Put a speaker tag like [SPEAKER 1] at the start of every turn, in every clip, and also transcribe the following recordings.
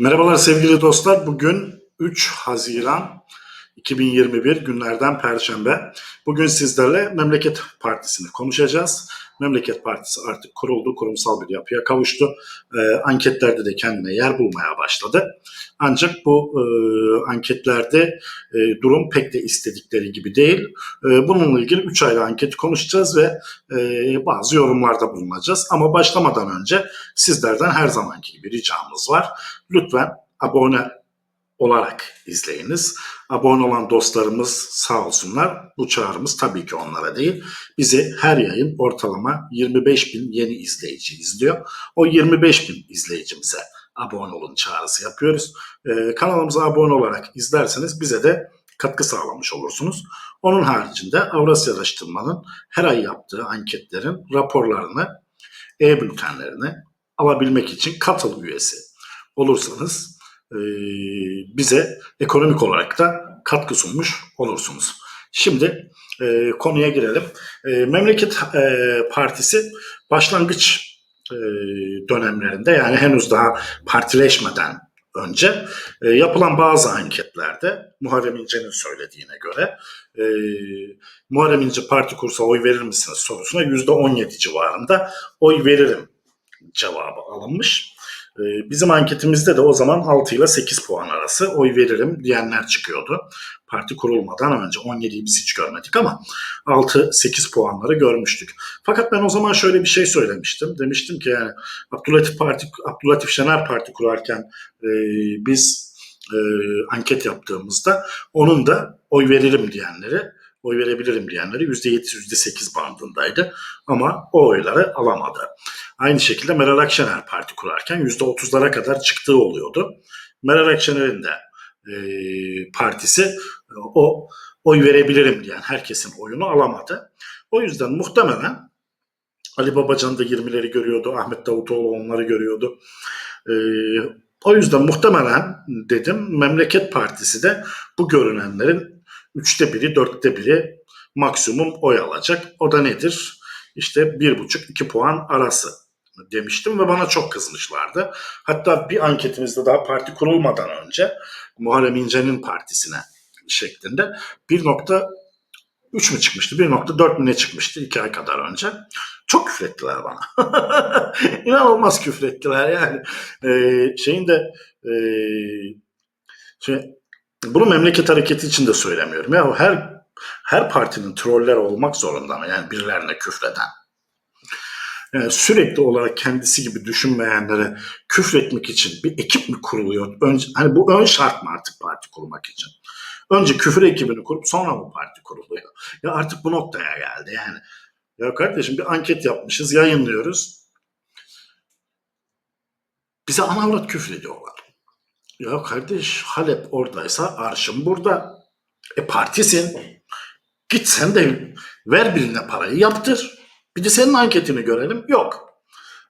[SPEAKER 1] Merhabalar sevgili dostlar. Bugün 3 Haziran 2021 günlerden Perşembe. Bugün sizlerle Memleket Partisi'ni konuşacağız. Memleket Partisi artık kuruldu, kurumsal bir yapıya kavuştu. Ee, anketlerde de kendine yer bulmaya başladı. Ancak bu e, anketlerde e, durum pek de istedikleri gibi değil. E, bununla ilgili 3 ayrı anketi konuşacağız ve e, bazı yorumlarda bulunacağız. Ama başlamadan önce sizlerden her zamanki gibi ricamız var. Lütfen abone olarak izleyiniz. Abone olan dostlarımız sağ olsunlar. Bu çağrımız tabii ki onlara değil. Bizi her yayın ortalama 25 bin yeni izleyici izliyor. O 25 bin izleyicimize abone olun çağrısı yapıyoruz. Ee, kanalımıza abone olarak izlerseniz bize de katkı sağlamış olursunuz. Onun haricinde Avrasya Araştırma'nın her ay yaptığı anketlerin raporlarını, e-bültenlerini alabilmek için katıl üyesi olursanız bize ekonomik olarak da katkı sunmuş olursunuz. Şimdi e, konuya girelim. E, Memleket e, Partisi başlangıç e, dönemlerinde yani henüz daha partileşmeden önce e, yapılan bazı anketlerde Muharrem İnce'nin söylediğine göre e, Muharrem İnce parti kursa oy verir misiniz sorusuna %17 civarında oy veririm cevabı alınmış. Ee, Bizim anketimizde de o zaman 6 ile 8 puan arası oy veririm diyenler çıkıyordu. Parti kurulmadan önce 17'yi biz hiç görmedik ama 6-8 puanları görmüştük. Fakat ben o zaman şöyle bir şey söylemiştim. Demiştim ki yani Abdülatif Parti Abdülatif Şener Parti kurarken e, biz e, anket yaptığımızda onun da oy veririm diyenleri oy verebilirim diyenleri %7 %8 bandındaydı ama o oyları alamadı. Aynı şekilde Meral Akşener parti kurarken %30'lara kadar çıktığı oluyordu. Meral Akşener'in de e, partisi e, o oy verebilirim diyen herkesin oyunu alamadı. O yüzden muhtemelen Ali Babacan da 20'leri görüyordu, Ahmet Davutoğlu onları görüyordu. E, o yüzden muhtemelen dedim Memleket Partisi de bu görünenlerin üçte biri, dörtte biri maksimum oy alacak. O da nedir? İşte bir buçuk, iki puan arası demiştim ve bana çok kızmışlardı. Hatta bir anketimizde daha parti kurulmadan önce Muharrem İnce'nin partisine şeklinde 1.3 mü çıkmıştı, 1.4 mü ne çıkmıştı iki ay kadar önce. Çok küfrettiler bana. İnanılmaz küfrettiler yani. Ee, şeyin de e, şey, bunu memleket hareketi için de söylemiyorum. Ya her her partinin troller olmak zorunda mı? Yani birilerine küfreden. Yani sürekli olarak kendisi gibi düşünmeyenlere küfretmek için bir ekip mi kuruluyor? Önce, hani bu ön şart mı artık parti kurmak için? Önce küfür ekibini kurup sonra mı parti kuruluyor? Ya artık bu noktaya geldi yani. Ya kardeşim bir anket yapmışız, yayınlıyoruz. Bize anavrat küfür ediyorlar. Ya kardeş Halep oradaysa arşın burada. E partisin. Git sen de ver birine parayı yaptır. Bir de senin anketini görelim. Yok.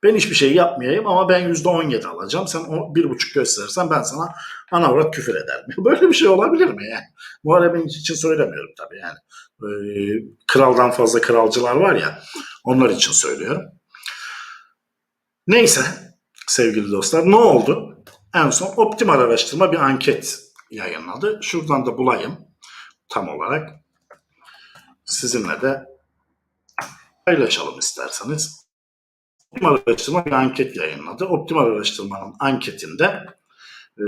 [SPEAKER 1] Ben hiçbir şey yapmayayım ama ben yüzde on yedi alacağım. Sen bir buçuk gösterirsen ben sana anavrat küfür ederim. Böyle bir şey olabilir mi yani? Muharrem için söylemiyorum tabii yani. Ee, kraldan fazla kralcılar var ya onlar için söylüyorum. Neyse sevgili dostlar ne oldu? En son Optimal Araştırma bir anket yayınladı. Şuradan da bulayım tam olarak. Sizinle de paylaşalım isterseniz. Optimal Araştırma bir anket yayınladı. Optimal Araştırma'nın anketinde e,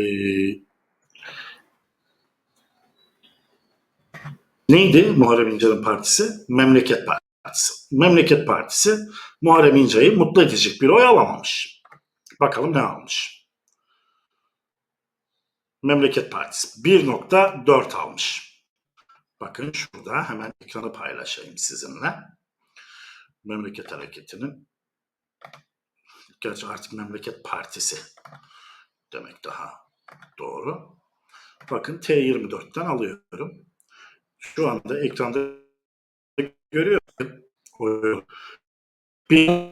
[SPEAKER 1] neydi Muharrem İnce'nin partisi? Memleket Partisi. Memleket Partisi Muharrem İnce'yi mutlu edecek bir oy alamamış. Bakalım ne almış? Memleket Partisi 1.4 almış. Bakın şurada hemen ekranı paylaşayım sizinle. Memleket Hareketi'nin gerçi artık Memleket Partisi demek daha doğru. Bakın T24'ten alıyorum. Şu anda ekranda görüyorum. Bir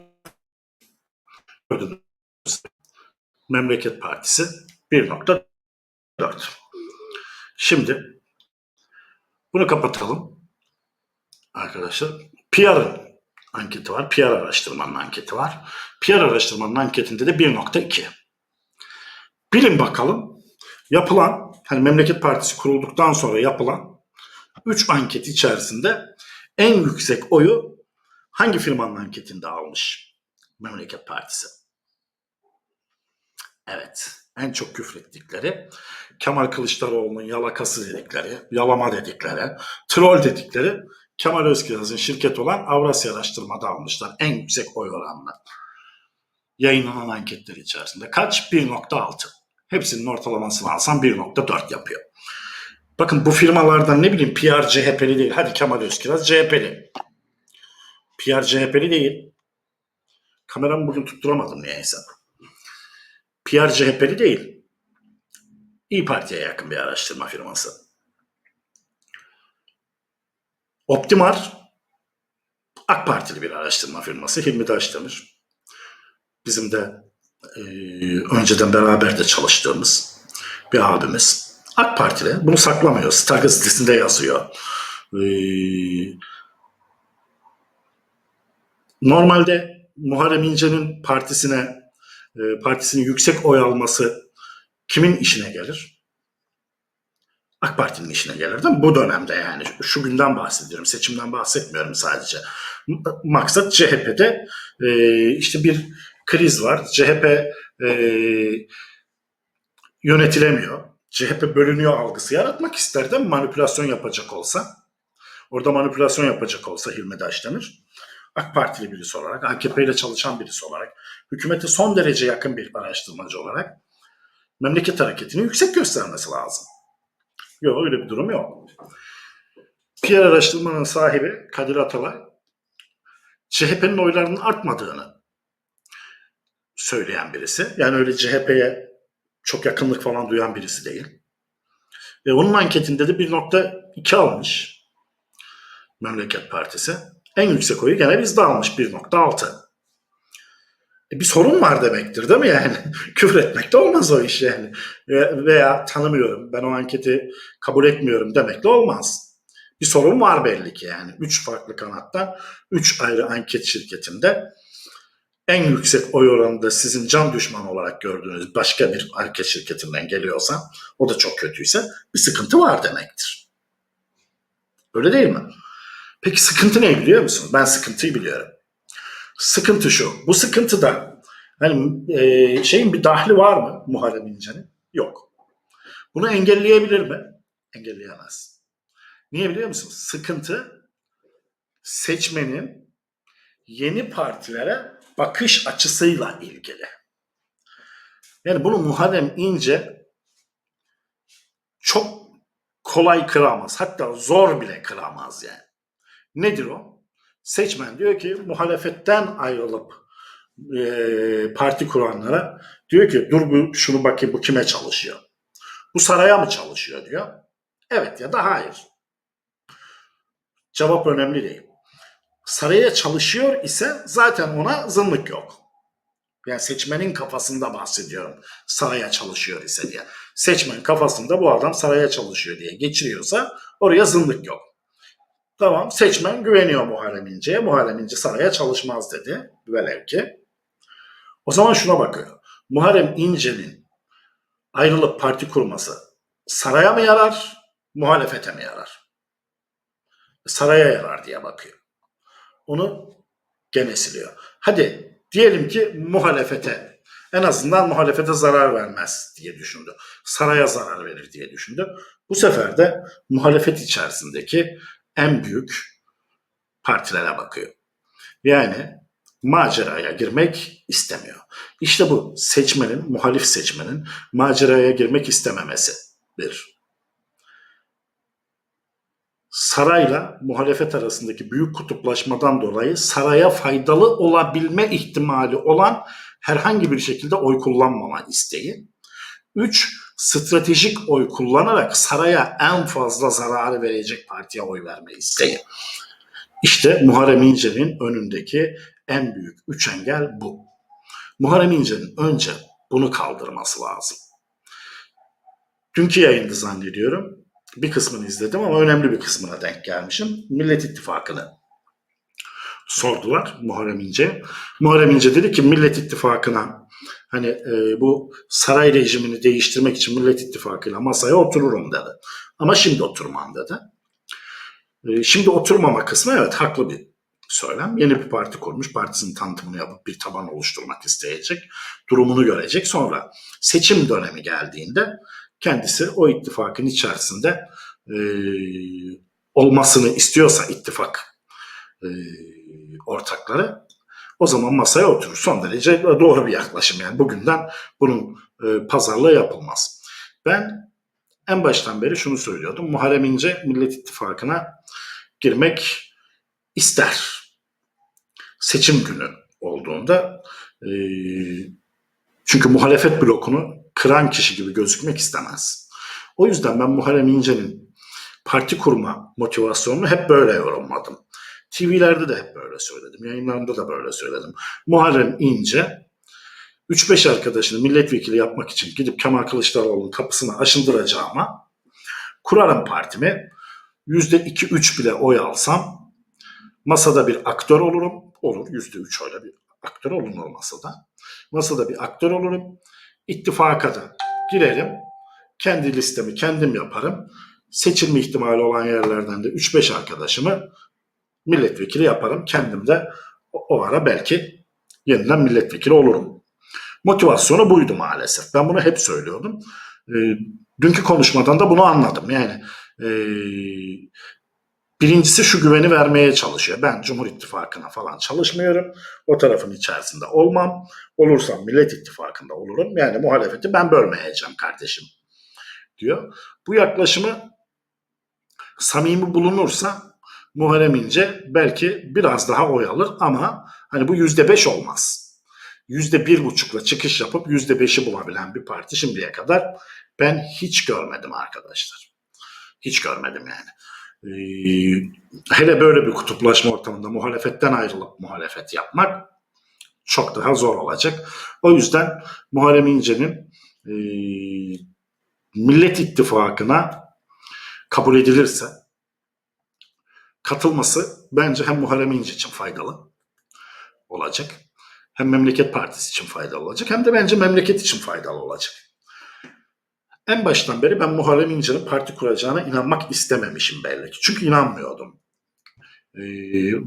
[SPEAKER 1] Memleket Partisi 1.4. Şimdi bunu kapatalım. Arkadaşlar PR'ın anketi var. PR araştırmanın anketi var. PR araştırmanın anketinde de 1.2. Bilin bakalım yapılan hani Memleket Partisi kurulduktan sonra yapılan 3 anket içerisinde en yüksek oyu hangi firmanın anketinde almış Memleket Partisi? Evet, en çok küfrettikleri Kemal Kılıçdaroğlu'nun yalakası dedikleri, yalama dedikleri, troll dedikleri Kemal Özkiraz'ın şirket olan Avrasya Araştırma'da almışlar en yüksek oy oranla. Yayınlanan anketler içerisinde. Kaç? 1.6. Hepsinin ortalamasını alsam 1.4 yapıyor. Bakın bu firmalardan ne bileyim PR CHP'li değil. Hadi Kemal Özkiraz CHP'li. PR CHP'li değil. Kameramı bugün tutturamadım niyeyse. PR CHP'li değil. İyi Parti'ye yakın bir araştırma firması. Optimar AK Partili bir araştırma firması. Hilmi Daşdemir. Bizim de e, önceden beraber de çalıştığımız bir abimiz. AK Partili. Bunu saklamıyor. Star gazetesinde yazıyor. E, normalde Muharrem İnce'nin partisine e, partisinin yüksek oy alması kimin işine gelir? AK Parti'nin işine gelir değil mi? Bu dönemde yani şu günden bahsediyorum. Seçimden bahsetmiyorum sadece. Maksat CHP'de e, işte bir kriz var. CHP e, yönetilemiyor. CHP bölünüyor algısı yaratmak ister değil mi? Manipülasyon yapacak olsa. Orada manipülasyon yapacak olsa Hilmi Daşdemir. AK Partili birisi olarak, AKP ile çalışan birisi olarak, hükümete son derece yakın bir araştırmacı olarak memleket hareketini yüksek göstermesi lazım. Yok öyle bir durum yok. PR araştırmanın sahibi Kadir Atalay CHP'nin oylarının artmadığını söyleyen birisi. Yani öyle CHP'ye çok yakınlık falan duyan birisi değil. Ve onun anketinde de 1.2 almış Memleket Partisi. En yüksek oyu gene bizde almış 1.6. E bir sorun var demektir değil mi yani? Küfür etmek de olmaz o iş yani. Ve- Veya tanımıyorum, ben o anketi kabul etmiyorum demekle olmaz. Bir sorun var belli ki yani. Üç farklı kanattan, üç ayrı anket şirketinde en yüksek oy oranında sizin can düşmanı olarak gördüğünüz başka bir anket şirketinden geliyorsa, o da çok kötüyse bir sıkıntı var demektir. Öyle değil mi? Peki sıkıntı ne biliyor musun? Ben sıkıntıyı biliyorum. Sıkıntı şu. Bu sıkıntıda hani e, şeyin bir dahli var mı Muharrem İnce'nin? Yok. Bunu engelleyebilir mi? Engelleyemez. Niye biliyor musun? Sıkıntı seçmenin yeni partilere bakış açısıyla ilgili. Yani bunu Muharrem İnce çok kolay kıramaz. Hatta zor bile kıramaz yani. Nedir o? Seçmen diyor ki muhalefetten ayrılıp e, parti kuranlara diyor ki dur bu şunu bakayım bu kime çalışıyor? Bu saraya mı çalışıyor diyor. Evet ya da hayır. Cevap önemli değil. Saraya çalışıyor ise zaten ona zınlık yok. Yani seçmenin kafasında bahsediyorum. Saraya çalışıyor ise diye. Seçmen kafasında bu adam saraya çalışıyor diye geçiriyorsa oraya zınlık yok. Tamam seçmen güveniyor Muharrem İnce'ye. Muharrem İnce saraya çalışmaz dedi. Velev ki. O zaman şuna bakıyor. Muharrem İnce'nin ayrılıp parti kurması saraya mı yarar, muhalefete mi yarar? Saraya yarar diye bakıyor. Onu gene siliyor. Hadi diyelim ki muhalefete en azından muhalefete zarar vermez diye düşündü. Saraya zarar verir diye düşündü. Bu sefer de muhalefet içerisindeki en büyük partilere bakıyor. Yani maceraya girmek istemiyor. İşte bu seçmenin, muhalif seçmenin maceraya girmek istememesi bir. Sarayla muhalefet arasındaki büyük kutuplaşmadan dolayı saraya faydalı olabilme ihtimali olan herhangi bir şekilde oy kullanmama isteği. Üç, stratejik oy kullanarak saraya en fazla zararı verecek partiye oy verme isteği. İşte Muharrem İnce'nin önündeki en büyük üç engel bu. Muharrem İnce'nin önce bunu kaldırması lazım. Dünkü yayında zannediyorum. Bir kısmını izledim ama önemli bir kısmına denk gelmişim. Millet İttifakı'nı sordular Muharrem İnce. Muharrem İnce dedi ki Millet İttifakı'na hani e, bu saray rejimini değiştirmek için Millet İttifakı'yla masaya otururum dedi. Ama şimdi oturmam dedi. E, şimdi oturmama kısmı evet haklı bir söylem. Yeni bir parti kurmuş. Partisinin tanıtımını yapıp bir taban oluşturmak isteyecek. Durumunu görecek. Sonra seçim dönemi geldiğinde kendisi o ittifakın içerisinde e, olmasını istiyorsa ittifak e, ortakları o zaman masaya oturur. Son derece doğru bir yaklaşım yani. Bugünden bunun e, pazarlığı yapılmaz. Ben en baştan beri şunu söylüyordum. Muharrem İnce Millet İttifakı'na girmek ister. Seçim günü olduğunda e, çünkü muhalefet blokunu kıran kişi gibi gözükmek istemez. O yüzden ben Muharrem İnce'nin parti kurma motivasyonunu hep böyle yorumladım. TV'lerde de hep böyle söyledim. Yayınlarımda da böyle söyledim. Muharrem İnce 3-5 arkadaşını milletvekili yapmak için gidip Kemal Kılıçdaroğlu'nun kapısını aşındıracağıma kurarım partimi. %2-3 bile oy alsam masada bir aktör olurum. Olur %3 oyla bir aktör olunur masada. Masada bir aktör olurum. İttifaka da girerim. Kendi listemi kendim yaparım. Seçilme ihtimali olan yerlerden de 3-5 arkadaşımı milletvekili yaparım. Kendim de o, ara belki yeniden milletvekili olurum. Motivasyonu buydu maalesef. Ben bunu hep söylüyordum. E, dünkü konuşmadan da bunu anladım. Yani e, birincisi şu güveni vermeye çalışıyor. Ben Cumhur İttifakı'na falan çalışmıyorum. O tarafın içerisinde olmam. Olursam Millet İttifakı'nda olurum. Yani muhalefeti ben bölmeyeceğim kardeşim diyor. Bu yaklaşımı samimi bulunursa Muharrem İnce belki biraz daha oy alır ama hani bu yüzde beş olmaz. Yüzde bir buçukla çıkış yapıp yüzde beşi bulabilen bir parti şimdiye kadar ben hiç görmedim arkadaşlar. Hiç görmedim yani. Ee, hele böyle bir kutuplaşma ortamında muhalefetten ayrılıp muhalefet yapmak çok daha zor olacak. O yüzden Muharrem İnce'nin e, Millet İttifakı'na kabul edilirse katılması bence hem Muharrem İnce için faydalı olacak. Hem Memleket Partisi için faydalı olacak hem de bence memleket için faydalı olacak. En baştan beri ben Muharrem İnce'nin parti kuracağına inanmak istememişim belli ki. Çünkü inanmıyordum. Ee,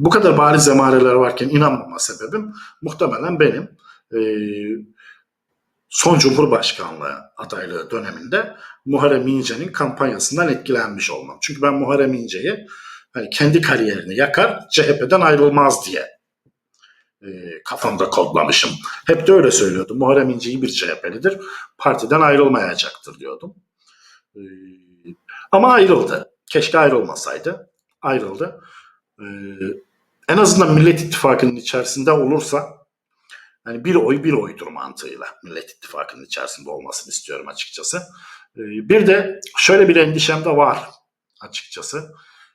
[SPEAKER 1] bu kadar bariz emareler varken inanmama sebebim muhtemelen benim e, son Cumhurbaşkanlığı adaylığı döneminde Muharrem İnce'nin kampanyasından etkilenmiş olmam. Çünkü ben Muharrem İnce'yi hani kendi kariyerini yakar, CHP'den ayrılmaz diye e, kafamda kodlamışım. Hep de öyle söylüyordum. Muharrem İnce iyi bir CHP'lidir. Partiden ayrılmayacaktır diyordum. E, ama ayrıldı. Keşke ayrılmasaydı. Ayrıldı. E, en azından Millet İttifakı'nın içerisinde olursa yani bir oy bir oydur mantığıyla Millet İttifakı'nın içerisinde olmasını istiyorum açıkçası. E, bir de şöyle bir endişem de var açıkçası.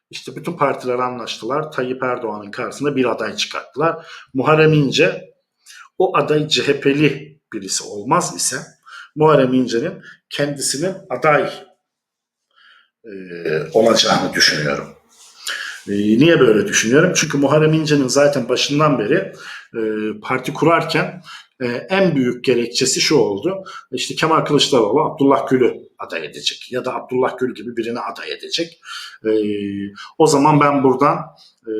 [SPEAKER 1] İşte bütün partiler anlaştılar. Tayyip Erdoğan'ın karşısında bir aday çıkarttılar. Muharrem İnce o aday CHP'li birisi olmaz ise Muharrem İnce'nin kendisinin aday e, olacağını düşünüyorum. E, niye böyle düşünüyorum? Çünkü Muharrem İnce'nin zaten başından beri e, parti kurarken e, en büyük gerekçesi şu oldu. İşte Kemal Kılıçdaroğlu Abdullah Gül'ü aday edecek ya da Abdullah Gül gibi birini aday edecek. E, o zaman ben buradan e,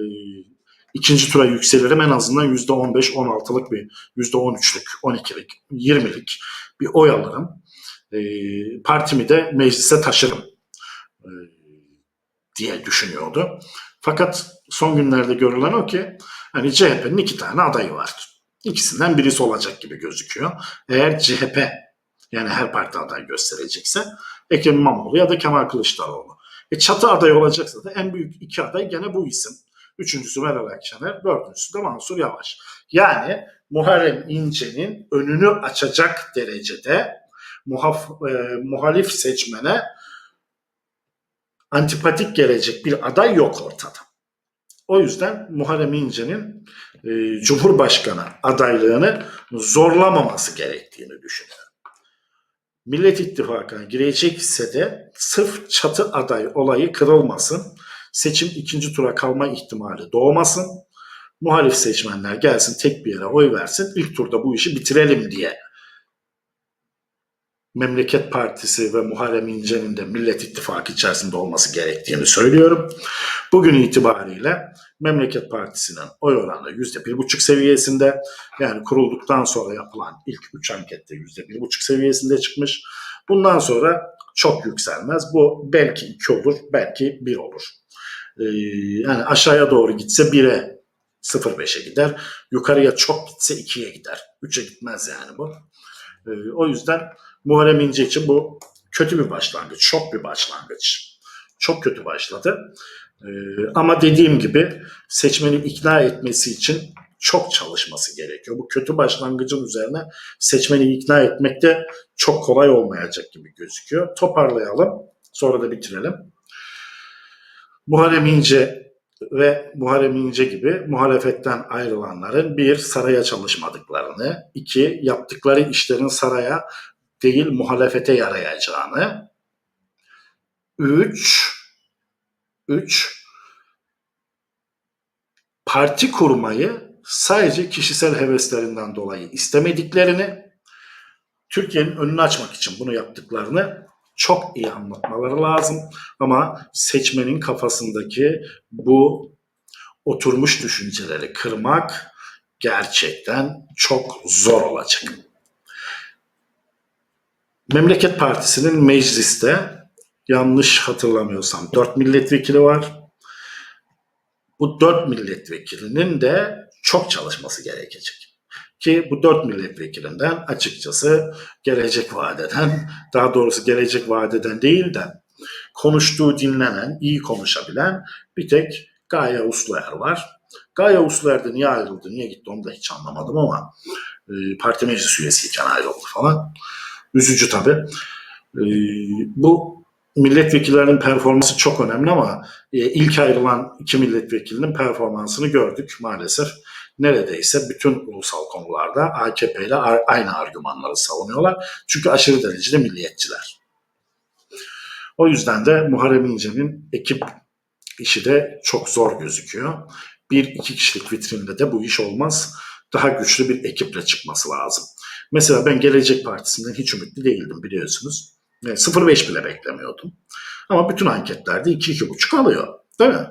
[SPEAKER 1] ikinci tura yükselirim en azından %15-16'lık bir %13'lük, 12'lik, 20'lik bir oy alırım. E, partimi de meclise taşırım e, diye düşünüyordu. Fakat son günlerde görülen o ki hani CHP'nin iki tane adayı var. İkisinden birisi olacak gibi gözüküyor. Eğer CHP yani her parti aday gösterecekse Ekrem İmamoğlu ya da Kemal Kılıçdaroğlu. E çatı aday olacaksa da en büyük iki aday gene bu isim. Üçüncüsü Meral Akşener, dördüncüsü de Mansur Yavaş. Yani Muharrem İnce'nin önünü açacak derecede muhaf, e, muhalif seçmene antipatik gelecek bir aday yok ortada. O yüzden Muharrem İnce'nin e, Cumhurbaşkanı adaylığını zorlamaması gerektiğini düşünüyorum. Millet İttifakı'na girecekse de sırf çatı aday olayı kırılmasın, seçim ikinci tura kalma ihtimali doğmasın, muhalif seçmenler gelsin tek bir yere oy versin, ilk turda bu işi bitirelim diye Memleket Partisi ve Muharrem İnce'nin de Millet İttifakı içerisinde olması gerektiğini söylüyorum. Bugün itibariyle Memleket Partisi'nin oy oranı yüzde bir buçuk seviyesinde. Yani kurulduktan sonra yapılan ilk üç ankette yüzde bir buçuk seviyesinde çıkmış. Bundan sonra çok yükselmez. Bu belki iki olur, belki bir olur. Ee, yani aşağıya doğru gitse 1'e 0.5'e gider. Yukarıya çok gitse 2'ye gider. 3'e gitmez yani bu. Ee, o yüzden Muharrem İnce için bu kötü bir başlangıç. Çok bir başlangıç. Çok kötü başladı. Ee, ama dediğim gibi seçmeni ikna etmesi için çok çalışması gerekiyor. Bu kötü başlangıcın üzerine seçmeni ikna etmek de çok kolay olmayacak gibi gözüküyor. Toparlayalım. Sonra da bitirelim. Muharrem İnce ve Muharrem İnce gibi muhalefetten ayrılanların bir saraya çalışmadıklarını, iki yaptıkları işlerin saraya değil muhalefete yarayacağını, üç, üç parti kurmayı sadece kişisel heveslerinden dolayı istemediklerini, Türkiye'nin önünü açmak için bunu yaptıklarını çok iyi anlatmaları lazım. Ama seçmenin kafasındaki bu oturmuş düşünceleri kırmak gerçekten çok zor olacak. Memleket Partisi'nin mecliste yanlış hatırlamıyorsam 4 milletvekili var. Bu 4 milletvekilinin de çok çalışması gerekecek. Ki bu 4 milletvekilinden açıkçası gelecek vadeden, daha doğrusu gelecek vadeden değil de konuştuğu dinlenen, iyi konuşabilen bir tek Gaye Usluer var. Gaye Usluer de niye ayrıldı, niye gitti onu da hiç anlamadım ama e, parti meclis üyesiyken ayrıldı falan. Üzücü tabii. E, bu milletvekillerinin performansı çok önemli ama e, ilk ayrılan iki milletvekilinin performansını gördük maalesef. Neredeyse bütün ulusal konularda AKP ile aynı argümanları savunuyorlar. Çünkü aşırı derecede milliyetçiler. O yüzden de Muharrem İnce'nin ekip işi de çok zor gözüküyor. Bir iki kişilik vitrinde de bu iş olmaz. Daha güçlü bir ekiple çıkması lazım. Mesela ben Gelecek Partisi'nden hiç ümitli değildim biliyorsunuz. Yani 0.5 bile beklemiyordum. Ama bütün anketlerde 2-2.5 alıyor. Değil mi?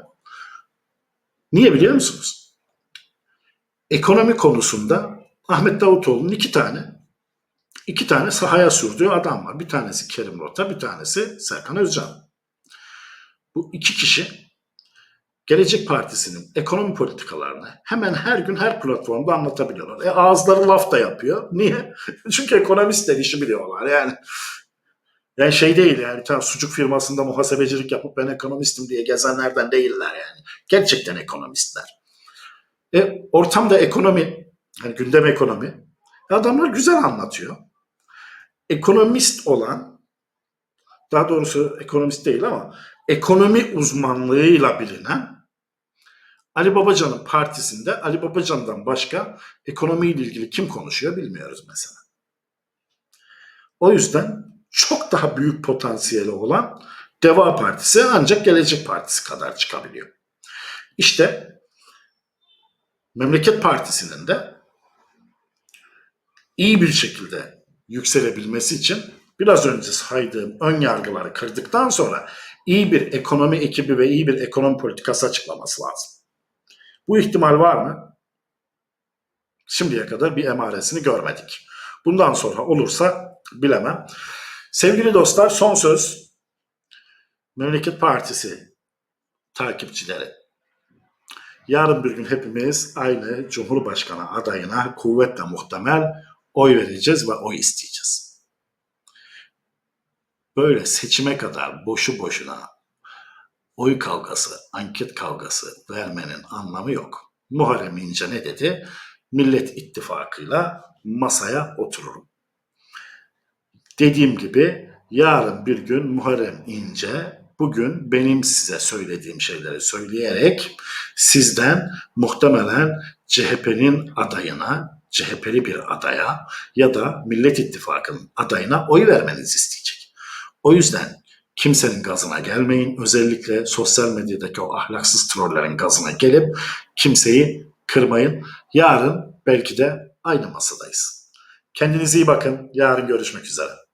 [SPEAKER 1] Niye biliyor musunuz? Ekonomi konusunda Ahmet Davutoğlu'nun iki tane iki tane sahaya sürdüğü adam var. Bir tanesi Kerim Rota, bir tanesi Serkan Özcan. Bu iki kişi Gelecek Partisi'nin ekonomi politikalarını hemen her gün her platformda anlatabiliyorlar. E ağızları laf da yapıyor. Niye? Çünkü ekonomistler işi biliyorlar. Yani yani şey değil yani tane sucuk firmasında muhasebecilik yapıp ben ekonomistim diye gezenlerden değiller yani. Gerçekten ekonomistler. E, ortamda ekonomi, yani gündem ekonomi. Adamlar güzel anlatıyor. Ekonomist olan, daha doğrusu ekonomist değil ama ekonomi uzmanlığıyla bilinen Ali Babacan'ın partisinde Ali Babacan'dan başka ekonomiyle ilgili kim konuşuyor bilmiyoruz mesela. O yüzden çok daha büyük potansiyeli olan Deva Partisi ancak Gelecek Partisi kadar çıkabiliyor. İşte Memleket Partisi'nin de iyi bir şekilde yükselebilmesi için biraz önce saydığım ön yargıları kırdıktan sonra iyi bir ekonomi ekibi ve iyi bir ekonomi politikası açıklaması lazım. Bu ihtimal var mı? Şimdiye kadar bir emaresini görmedik. Bundan sonra olursa bilemem. Sevgili dostlar son söz Memleket Partisi takipçileri. Yarın bir gün hepimiz aynı Cumhurbaşkanı adayına kuvvetle muhtemel oy vereceğiz ve oy isteyeceğiz. Böyle seçime kadar boşu boşuna oy kavgası, anket kavgası vermenin anlamı yok. Muharrem İnce ne dedi? Millet İttifakı'yla masaya otururum. Dediğim gibi yarın bir gün Muharrem İnce bugün benim size söylediğim şeyleri söyleyerek sizden muhtemelen CHP'nin adayına, CHP'li bir adaya ya da Millet İttifakı'nın adayına oy vermenizi isteyecek. O yüzden kimsenin gazına gelmeyin. Özellikle sosyal medyadaki o ahlaksız trollerin gazına gelip kimseyi kırmayın. Yarın belki de aynı masadayız. Kendinize iyi bakın. Yarın görüşmek üzere.